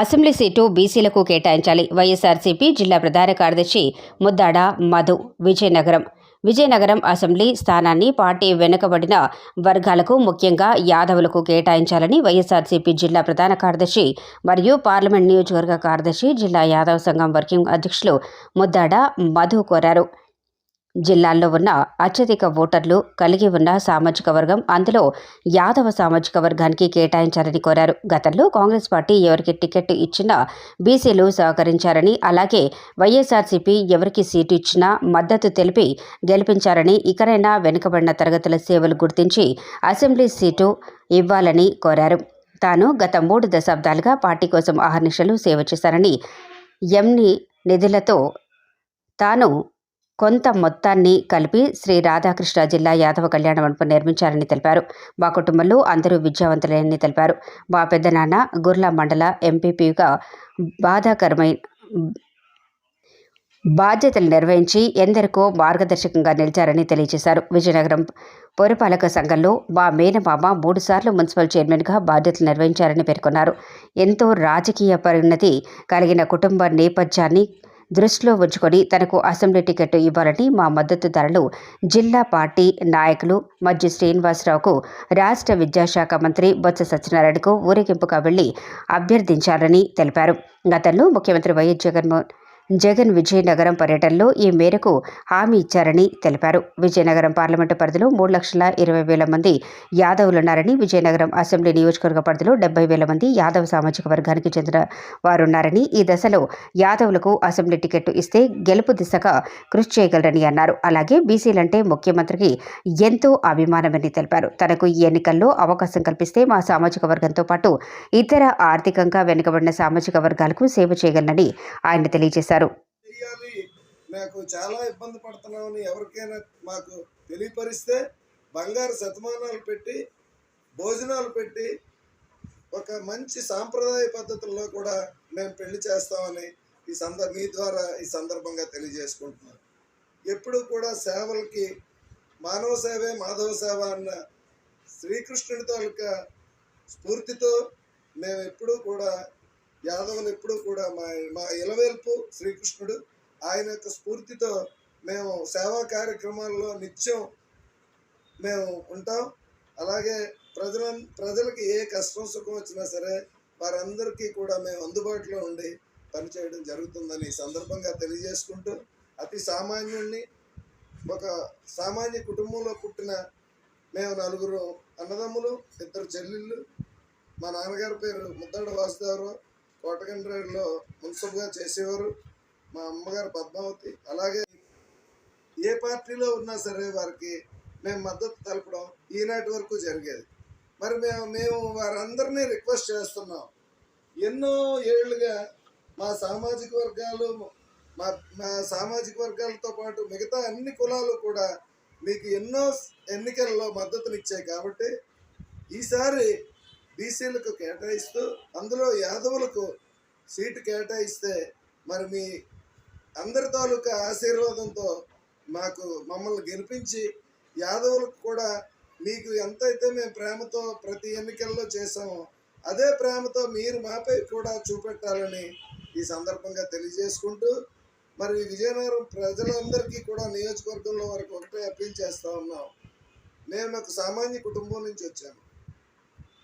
Assembly seat బీసీలకు కేటాయించాలి. వైఎస్ఆర్సీపీ జిల్లా ప్రధాన కార్యదర్శి ముద్దాడ మధు విజయనగరం. విజయనగరం అసెంబ్లీ స్థానాన్ని పార్టీ వెనుకబడిన వర్గాలకు ముఖ్యంగా యాదవులకు కేటాయించాలని వైఎస్ఆర్సీపీ జిల్లా ప్రధాన కార్యదర్శి మరియు పార్లమెంట్ నియోజకవర్గ కార్యదర్శి జిల్లా యాదవ సంఘం వర్కింగ్ అధ్యక్షులు ముద్దాడ మధు కోరారు. జిల్లాల్లో ఉన్న అత్యధిక ఓటర్లు కలిగి ఉన్న సామాజిక వర్గం అందులో యాదవ సామాజిక వర్గానికి కేటాయించాలని కోరారు. గతంలో కాంగ్రెస్ పార్టీ ఎవరికి టికెట్ ఇచ్చినా బీసీలు సహకరించారని అలాగే వైఎస్ఆర్సీపీ ఎవరికి సీటు ఇచ్చినా మద్దతు తెలిపి గెలిపించారని ఇకరైనా వెనుకబడిన తరగతుల సేవలు గుర్తించి అసెంబ్లీ సీటు ఇవ్వాలని కోరారు. తాను గత మూడు దశాబ్దాలుగా పార్టీ కోసం ఆహర్నిశలు సేవ చేశారని ఎంని నిధులతో తాను కొంత మొత్తాన్ని కలిపి శ్రీ రాధాకృష్ణ జిల్లా యాదవ కళ్యాణ మండపం నిర్మించారని తెలిపారు. మా కుటుంబంలో అందరూ విద్యావంతులేనని తెలిపారు. మా పెద్దనాన్న గుర్లా మండల ఎంపీపీగా బాధాకరమైన బాధ్యతలు నిర్వహించి ఎందరికో మార్గదర్శకంగా నిలిచారని తెలియజేశారు. విజయనగరం పురపాలక సంఘంలో మా మేనమామ మూడుసార్లు మున్సిపల్ చైర్మన్గా బాధ్యతలు నిర్వహించారని పేర్కొన్నారు. ఎంతో రాజకీయ పరిణతి కలిగిన కుటుంబ నేపథ్యాన్ని దృష్టిలో ఉంచుకొని తనకు అసెంబ్లీ టికెట్ ఇవ్వాలని మా మద్దతుదారులు జిల్లా పార్టీ నాయకులు మధ్య శ్రీనివాసరావుకు రాష్ట్ర విద్యాశాఖ మంత్రి బొత్స సత్యనారాయణకు ఊరేగింపుగా వెళ్ళి అభ్యర్థించారని తెలిపారు. గతంలో ముఖ్యమంత్రి వైఎస్ జగన్మోహన్ జగన్ విజయనగరం పర్యటనలో ఈ మేరకు హామీ ఇచ్చారని తెలిపారు. విజయనగరం పార్లమెంటు పరిధిలో మూడు లక్షల ఇరవై వేల మంది యాదవులున్నారని విజయనగరం అసెంబ్లీ నియోజకవర్గ పరిధిలో డెబ్బై వేల మంది యాదవ సామాజిక వర్గానికి చెందిన వారున్నారని ఈ దశలో యాదవులకు అసెంబ్లీ టికెట్ ఇస్తే గెలుపు దిశగా కృషి చేయగలరని అన్నారు. అలాగే బీసీలంటే ముఖ్యమంత్రికి ఎంతో అభిమానమని తెలిపారు. తనకు ఈ ఎన్నికల్లో అవకాశం కల్పిస్తే మా సామాజిక వర్గంతో పాటు ఇతర ఆర్థికంగా వెనుకబడిన సామాజిక వర్గాలకు సేవ చేయగలనని ఆయన తెలియజేశారు. చేశారు. నాకు చాలా ఇబ్బంది పడుతున్నామని ఎవరికైనా మాకు తెలియపరిస్తే బంగారు శతమానాలు పెట్టి భోజనాలు పెట్టి ఒక మంచి సాంప్రదాయ పద్ధతుల్లో కూడా మేము పెళ్ళి చేస్తామని ఈ సందర్భ మీ ద్వారా ఈ సందర్భంగా తెలియజేసుకుంటున్నాను. ఎప్పుడు కూడా సేవలకి మానవ సేవే మాధవ సేవ అన్న శ్రీకృష్ణుడి తాలూకా స్ఫూర్తితో మేము ఎప్పుడూ కూడా యాదవులు ఎప్పుడూ కూడా మా మా ఇలవేల్పు శ్రీకృష్ణుడు ఆయన యొక్క స్ఫూర్తితో మేము సేవా కార్యక్రమాల్లో నిత్యం మేము ఉంటాం. అలాగే ప్రజల ప్రజలకి ఏ కష్టం సుఖం వచ్చినా సరే వారందరికీ కూడా మేము అందుబాటులో ఉండి పనిచేయడం జరుగుతుందని ఈ సందర్భంగా తెలియజేసుకుంటూ అతి సామాన్యుణ్ణి ఒక సామాన్య కుటుంబంలో పుట్టిన మేము నలుగురు అన్నదమ్ములు ఇద్దరు చెల్లెళ్ళు మా నాన్నగారి పేరు ముద్దడ వాసుదేవరావు కోటగండ్రేడులో మున్సిపల్గా చేసేవారు మా అమ్మగారు పద్మావతి. అలాగే ఏ పార్టీలో ఉన్నా సరే వారికి మేము మద్దతు తెలపడం ఈనాటి వరకు జరిగేది. మరి మేము మేము వారందరినీ రిక్వెస్ట్ చేస్తున్నాం. ఎన్నో ఏళ్ళుగా మా సామాజిక వర్గాలు మా మా సామాజిక వర్గాలతో పాటు మిగతా అన్ని కులాలు కూడా మీకు ఎన్నో ఎన్నికల్లో మద్దతునిచ్చాయి కాబట్టి ఈసారి బీసీలకు కేటాయిస్తూ అందులో యాదవులకు సీటు కేటాయిస్తే మరి మీ అందరి తాలూకా ఆశీర్వాదంతో మాకు మమ్మల్ని గెలిపించి యాదవులకు కూడా మీకు ఎంతైతే మేము ప్రేమతో ప్రతి ఎన్నికల్లో చేసామో అదే ప్రేమతో మీరు మాపై కూడా చూపెట్టాలని ఈ సందర్భంగా తెలియజేసుకుంటూ మరి విజయనగరం ప్రజలందరికీ కూడా నియోజకవర్గంలో వరకు ఒకటే అప్పీల్ చేస్తూ ఉన్నాం. నేను ఒక సామాన్య కుటుంబం నుంచి వచ్చాను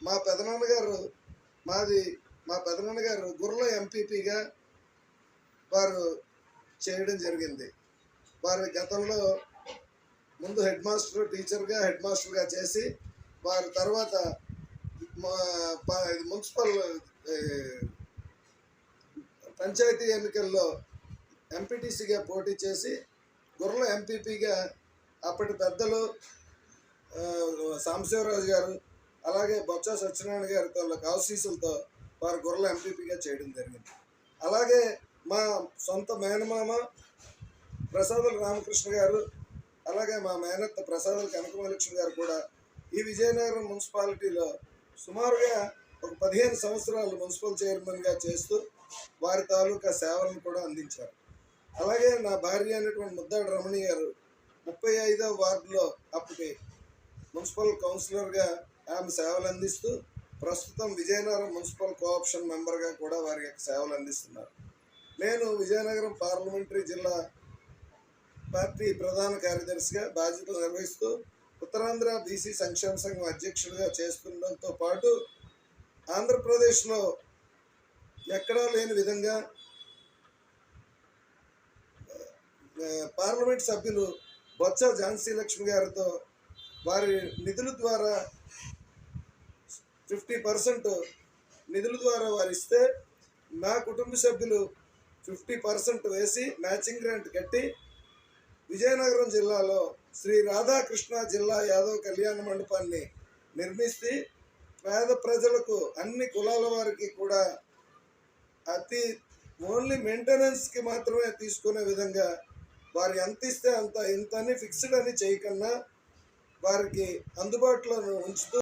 మా పెదనాన్నగారు మాది మా పెదనాన్నగారు గుర్ల ఎంపీపీగా వారు చేయడం జరిగింది. వారి గతంలో ముందు హెడ్ మాస్టర్ టీచర్గా హెడ్ మాస్టర్గా చేసి వారి తర్వాత మా మున్సిపల్ పంచాయతీ ఎన్నికల్లో ఎంపీటీసీగా పోటీ చేసి గుర్ల ఎంపీపీగా అప్పటి పెద్దలు ఆ, సాంబశివరాజు గారు అలాగే బొత్స సత్యనారాయణ గారి తాలూకు ఆశీస్సులతో వారు గుర్ల ఎంపీపీగా చేయడం జరిగింది. అలాగే మా సొంత మేనమామ ప్రసాదుల రామకృష్ణ గారు అలాగే మా మేనత్త ప్రసాదుల కనకమలక్ష్మి గారు కూడా ఈ విజయనగరం మున్సిపాలిటీలో సుమారుగా ఒక పదిహేను సంవత్సరాలు మున్సిపల్ చైర్మన్గా చేస్తూ వారి తాలూకా సేవలను కూడా అందించారు. అలాగే నా భార్య అయినటువంటి ముద్దాడు రమణి గారు ముప్పై ఐదవ వార్డులో అప్పటి మున్సిపల్ కౌన్సిలర్గా ఆమె సేవలు అందిస్తూ ప్రస్తుతం విజయనగరం మున్సిపల్ కోఆప్షన్ మెంబర్గా కూడా వారి యొక్క సేవలు అందిస్తున్నారు. నేను విజయనగరం పార్లమెంటరీ జిల్లా పార్టీ ప్రధాన కార్యదర్శిగా బాధ్యతలు నిర్వహిస్తూ ఉత్తరాంధ్ర బీసీ సంక్షేమ సంఘం అధ్యక్షుడిగా చేస్తుండడంతో పాటు ఆంధ్రప్రదేశ్లో ఎక్కడా లేని విధంగా పార్లమెంట్ సభ్యులు బొత్స ఝాన్సీ లక్ష్మి గారితో వారి నిధుల ద్వారా ఫిఫ్టీ పర్సెంట్ నిధుల ద్వారా వారు ఇస్తే నా కుటుంబ సభ్యులు ఫిఫ్టీ పర్సెంట్ వేసి మ్యాచింగ్ గ్రాంట్ కట్టి విజయనగరం జిల్లాలో శ్రీ రాధాకృష్ణ జిల్లా యాదవ్ కళ్యాణ మండపాన్ని నిర్మిస్తే పేద ప్రజలకు అన్ని కులాల వారికి కూడా అతి ఓన్లీ మెయింటెనెన్స్కి మాత్రమే తీసుకునే విధంగా వారు ఎంత ఇస్తే అంత ఇంత అని ఫిక్స్డ్ అని చేయకుండా వారికి అందుబాటులో ఉంచుతూ